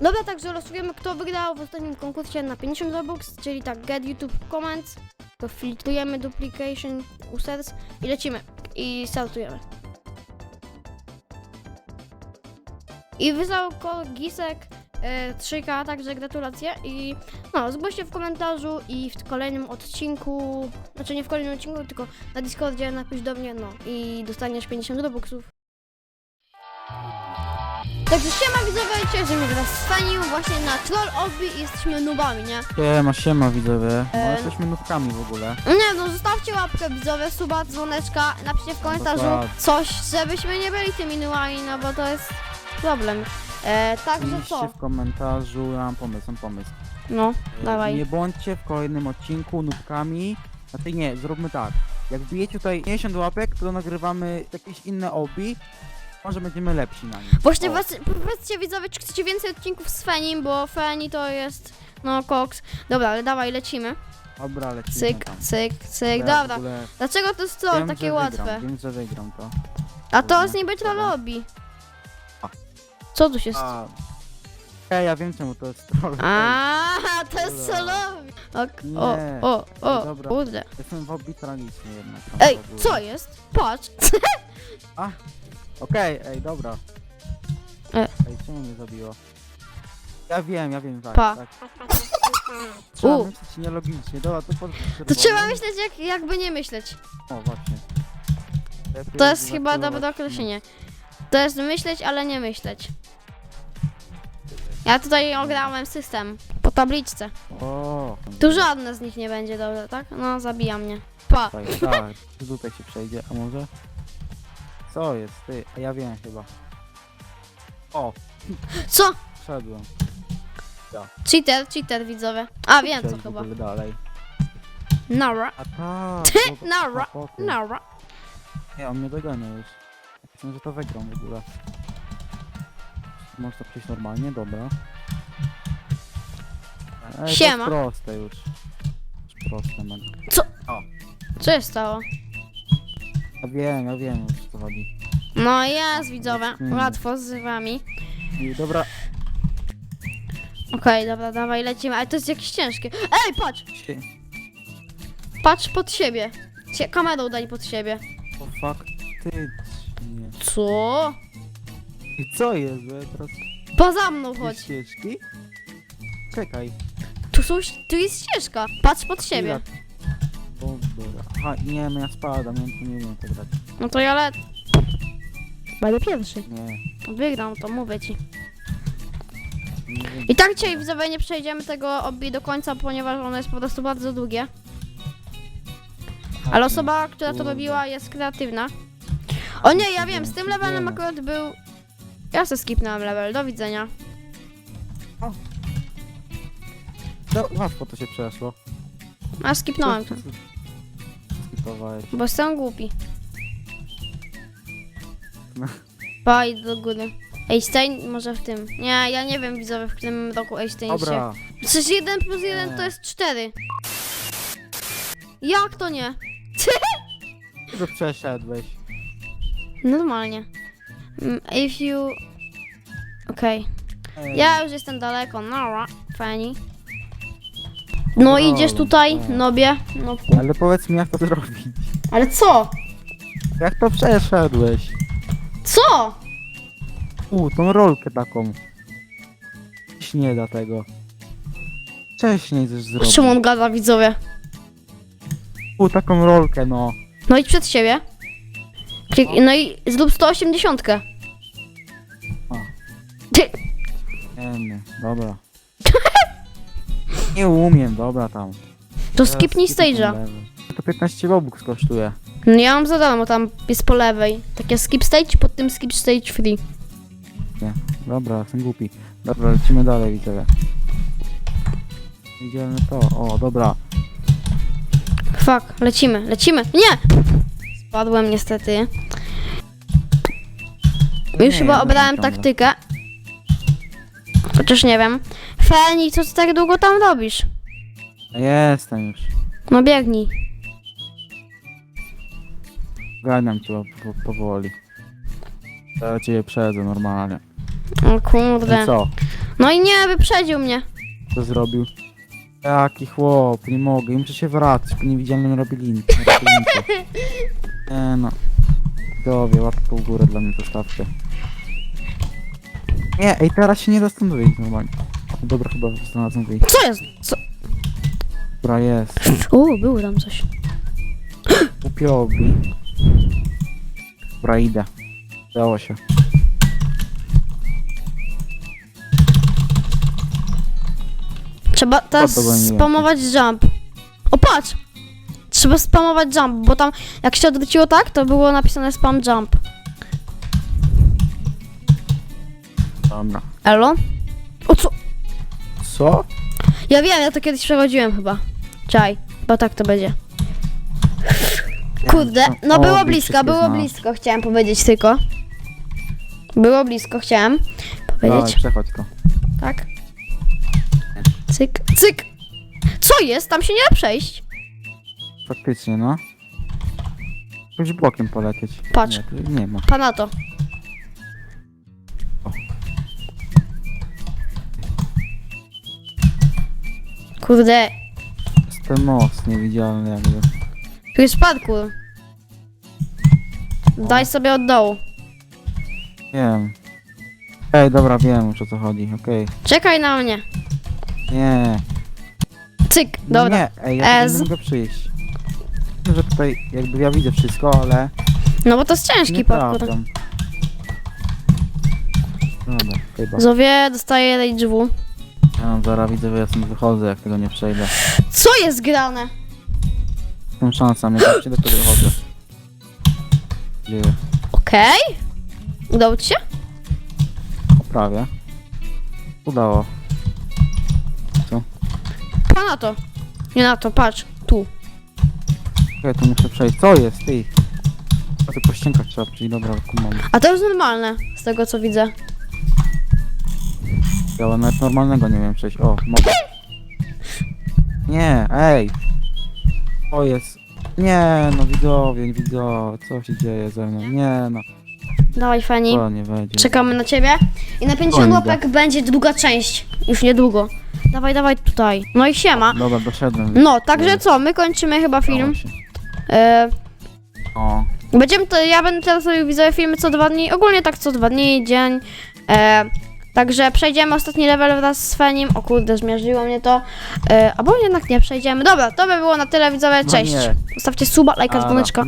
Dobra, także losujemy kto wygrał w ostatnim konkursie na 50 Robux, czyli tak get YouTube comments, to filtrujemy duplication users i lecimy i startujemy. I wysłał ko Gisek e, 3K, także gratulacje i no, zgłoście w komentarzu i w kolejnym odcinku, znaczy nie w kolejnym odcinku, tylko na Discordzie napisz do mnie, no i dostaniesz 50 Robuxów. Także siema widzowie, cześć, że mnie teraz stanił właśnie na troll obby i jesteśmy nubami, nie? Siema, siema widzowie. No, jesteśmy nówkami w ogóle. Nie no, zostawcie łapkę widzowie, suba, dzwoneczka, napiszcie w komentarzu Dokładnie. coś, żebyśmy nie byli tymi nubami, no bo to jest problem. E, także Piszcie co? w komentarzu, ja mam pomysł, mam pomysł. No, E, dawaj. Nie bądźcie w kolejnym odcinku nówkami. Znaczy nie, zróbmy tak. Jak wbijecie tutaj 50 łapek, to nagrywamy jakieś inne obi. Może będziemy lepsi na nim. Właśnie O, was, powiedzcie widzowie, czy chcecie więcej odcinków z Fenim, bo Feni to jest, no, koks. Dobra, ale dawaj, lecimy. Dobra, lecimy Cyk, tam. cyk, cyk, Ja w dobra. ogóle Dlaczego to jest troll wiem, takie że łatwe? Wygram, wiem, że wygram to. A to jest niby dobra. lobby. A. Co tu się stało? A, Ej, ja wiem czemu to jest troll. A, to jest Dobra. Nie. O, o, o, dobra. kurde. Jestem w obi tragiczny jednak. tam Ej, to było. co jest? Patrz. Okej, ej, dobra. E. Ej, czemu mnie zabiło? Ja wiem, ja wiem, tak, Pa. tak. Trzeba U. myśleć nielogicznie, dobra, to pod To trzeba myśleć jak, jakby nie myśleć. O, właśnie. Lepiej To jest chyba zaktywować dobre określenie. To jest myśleć, ale nie myśleć. Ja tutaj ograłem system po tabliczce. O, Tu żadne z nich nie będzie dobre, tak? No, zabija mnie. Pa. Tak, tak, tu tutaj się przejdzie, a może? Co jest, ty? A ja wiem chyba. O, Co? wszedłem. Cheater, cheater widzowie. A, wiem co Przejdź w chyba. ogóle dalej. Nara. A tak, Ty, dobra, nara, kłopoty. nara. Nie, on mnie dogania już. Myślę, że to wygram w ogóle. Można przejść normalnie, dobra. Ej, Siema. To jest proste już. Już proste, man. Co się stało? Ja wiem, ja wiem o co chodzi. No jest widzowie, łatwo z wami. I dobra, Okej, dobra, dawaj, lecimy. Ale to jest jakieś ciężkie. Ej, patrz! się... Patrz pod siebie. Cie- Kamerą daj pod siebie. O faktycznie. Co? I co jest, że teraz Poza mną chodź. chodź. ścieżki? Czekaj. Tu, są, tu jest ścieżka. Patrz pod siebie. chwila. Dobra. Aha, nie, no ja spadam, ja nie umiem tak grać. No to ja le... Będę pierwszy. Nie, Wygram to, mówię ci. nie wiem. I tak dzisiaj widzowie nie przejdziemy tego obi do końca, ponieważ ono jest po prostu bardzo długie. Ale osoba, która to Kurde. robiła jest kreatywna. O nie, ja wiem, z tym levelem akurat był... Ja se skipnąłem level, do widzenia. No, łatwo to się przeszło. A skipnąłem to, Skipowałeś. bo jestem głupi. No. Pa, idę do góry. Einstein może w tym. Nie, ja nie wiem widzowie, w którym roku Einstein się... Dobra, Przecież 1 plus 1 to jest 4. Jak to nie? to przeszedłeś. Normalnie. Mm, If you... Okej. Ej, Ja już jestem daleko. Nara, fajnie. No idziesz tutaj, dobra. nobie. No. Ale powiedz mi jak to zrobić. Ale co? Jak to przeszedłeś? Co? U, tą rolkę taką. Dziś nie da tego. Wcześniej coś zrobić. Czemu on gada, widzowie? U, taką rolkę, no. No idź przed siebie. Klik, no i zrób 180. O. Ty, Nie, nie, dobra. Nie umiem, dobra tam. to Teraz skipnij skipnę stage'a. To 15 robux kosztuje. No ja mam za darmo, tam jest po lewej. Takie skip stage, pod tym skip stage free. Dobra, jestem głupi. Dobra, lecimy dalej, widzowie. Idziemy to. O, dobra. Fuck, lecimy, lecimy. Nie! Spadłem niestety. Już Nie, chyba ja obrałem taktykę. Chociaż nie wiem. Feni, co ty tak długo tam robisz? Jestem już. No biegnij. Ganiam cię po, po, powoli. Ja cię przedzę normalnie. O kurde. I co? No i nie, wyprzedził mnie. Co zrobił? Jaki chłop, nie mogę, muszę się wracać, po niewidzialnym robi link. Nie no. Dowie, łapkę w górę dla mnie zostawcie. Nie, ej, teraz się nie da stąd wyjść normalnie. Dobra, chyba znalazłem wyjście. Co jest? Co? Dobra, jest. U, było tam coś. Upiobi. Dobra, idę. Udało się. Trzeba teraz spamować jump. O, patrz! Trzeba spamować jump, bo tam jak się odwróciło tak, to było napisane spam jump. Dobra. Elo? O co? Co? Ja wiem, ja to kiedyś przechodziłem chyba. Czaj, bo tak to będzie. Kurde, no O, było blisko, wszystkie było blisko, chciałem powiedzieć tylko. Było blisko, chciałem Dawaj, powiedzieć. przechodź go. Tak. Cyk, cyk! Co jest? Tam się nie da przejść. Faktycznie, no. Jakimś blokiem polecieć. Patrz. Nie, tu nie ma. Pana to. Kurde, Jest ten most niewidzialny jakby. tu jest parkour. Daj sobie od dołu. Wiem. Ej, dobra, wiem już o co chodzi, okej. Czekaj na mnie. Nie. Cyk, No dobra. Nie, ej, ja Ez. nie mogę przyjść. Wiem, że tutaj jakby ja widzę wszystko, ale No bo to jest ciężki nie parkour. sprawdzam. Dobra, chyba. Zowie dostaje RHW. Ja zaraz widzę, że ja stąd wychodzę, jak tego nie przejdę. Co jest grane? Mam szansę, ja przejdę, to wychodzę. Gdzie? Okej. Udało ci się? Prawie. Udało. Pa na to. Nie na to, patrz. Tu. Okej, tu muszę przejść. Co jest, ty? A to po ściankach trzeba przyjść, dobra, kumam. A to już normalne, z tego co widzę. Ja nawet normalnego nie wiem przejść. O, mogę. Nie, ej! O jest. Nie, no widzowie, widzowie, co się dzieje ze mną? Nie, no, Dawaj, Fani. to nie. Czekamy na ciebie. I na 50 Koniec. łapek będzie druga część. Już niedługo. Dawaj, dawaj tutaj. No i siema. Dobra, doszedłem. No, także co, my kończymy chyba film. Udało się. E, O, będziemy to, ja będę teraz robił widzowie filmy co dwa dni, ogólnie tak co dwa dni, dzień. E, także przejdziemy ostatni level wraz z Fenim. O kurde, zmierzyło mnie to. E, albo jednak nie przejdziemy. Dobra, to by było na tyle widzowie, No cześć. nie. Zostawcie suba, lajka, dzwoneczka.